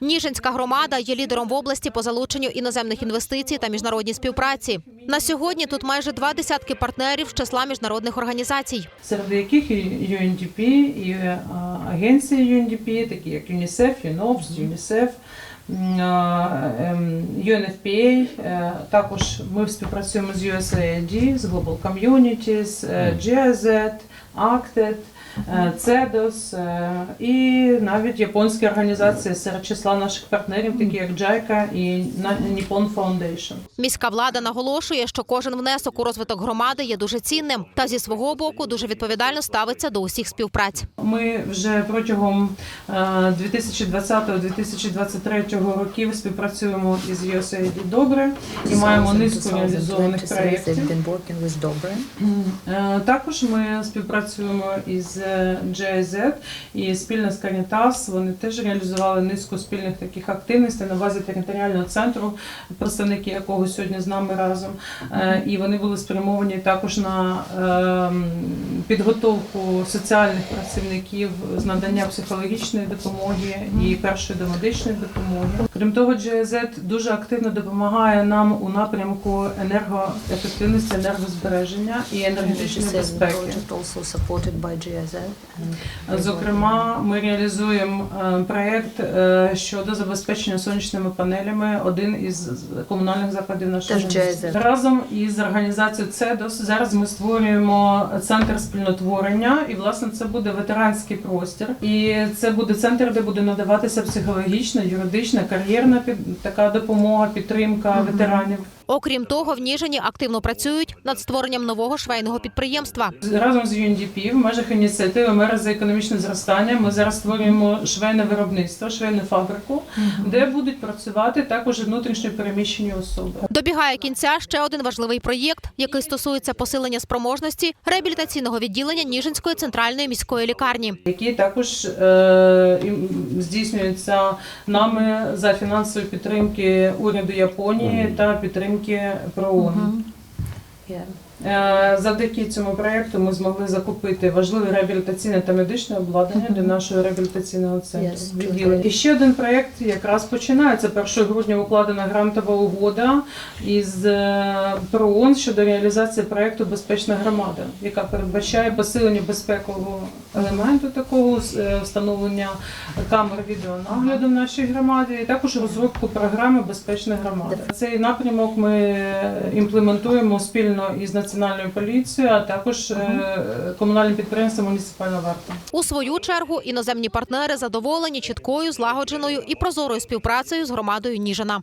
Ніжинська громада є лідером в області по залученню іноземних інвестицій та міжнародній співпраці. На сьогодні тут майже два десятки партнерів з числа міжнародних організацій. серед яких і UNDP, і е, агенції UNDP, такі як ЮНІСЕФ, ЮНОПС, ЮНІСЕФ, UNFPA. е, Також ми співпрацюємо з USAID, з Global Communities, е, GIZ, ACTED, е, CEDOS е, і навіть японські організації серед числа наших партнерів, такі як JICA і Nippon Foundation. Міська влада наголошує, що кожен внесок у розвиток громади є дуже цінним та зі свого боку дуже відповідально ставиться до усіх співпраць. Ми вже протягом е, 2020-2023 років співпрацюємо із USAID добре і маємо низку реалізованих проєктів. Е, Також ми співпрацюємо із е, GIZ і спільно з Caritas. Вони теж реалізували низку спільних таких активностей на базі територіального центру, представники якого сьогодні з нами разом. Е, І вони були спрямовані також на ем, підготовку соціальних працівників з надання психологічної допомоги і першої домедичної допомоги. Крім того, GIZ дуже активно допомагає нам у напрямку енергоефективності, енергозбереження і енергетичної безпеки. Зокрема, ми реалізуємо е, проєкт е, щодо забезпечення сонячними панелями один із комунальних закладів нашого міста. Разом із організацією ЦЕДОС. Зараз ми створюємо центр спільнотворення, і власне це буде ветеранський простір. І це буде центр, де буде надаватися психологічна, юридична, кар'єрна така допомога, підтримка ветеранів. Окрім того, в Ніжині активно працюють над створенням нового швейного підприємства. Разом з UNDP в межах ініціативи Мера за економічне зростання ми зараз створюємо швейне виробництво, швейну фабрику, де будуть працювати також внутрішньо переміщені особи. Добігає кінця ще один важливий проєкт, який стосується посилення спроможності реабілітаційного відділення Ніжинської центральної міської лікарні. Які також е, здійснюються нами за фінансової підтримки уряду Японії та підтримки ПРООН. Yeah. Е, Завдяки цьому проєкту ми змогли закупити важливе реабілітаційне та медичне обладнання для нашого реабілітаційного центру. Yes. І ще один проєкт якраз починається. 1 грудня укладена грантова угода із е, ПРООН щодо реалізації проєкту Безпечна громада, яка передбачає посилення безпекового елементу такого е, встановлення камер відеонагляду в нашій громаді, і також розробку програми Безпечна громада. Цей напрямок ми імплементуємо спільно із національною поліцією, а також е, комунальним підприємством муніципальна варта. У свою чергу іноземні партнери задоволені чіткою, злагодженою і прозорою співпрацею з громадою Ніжина.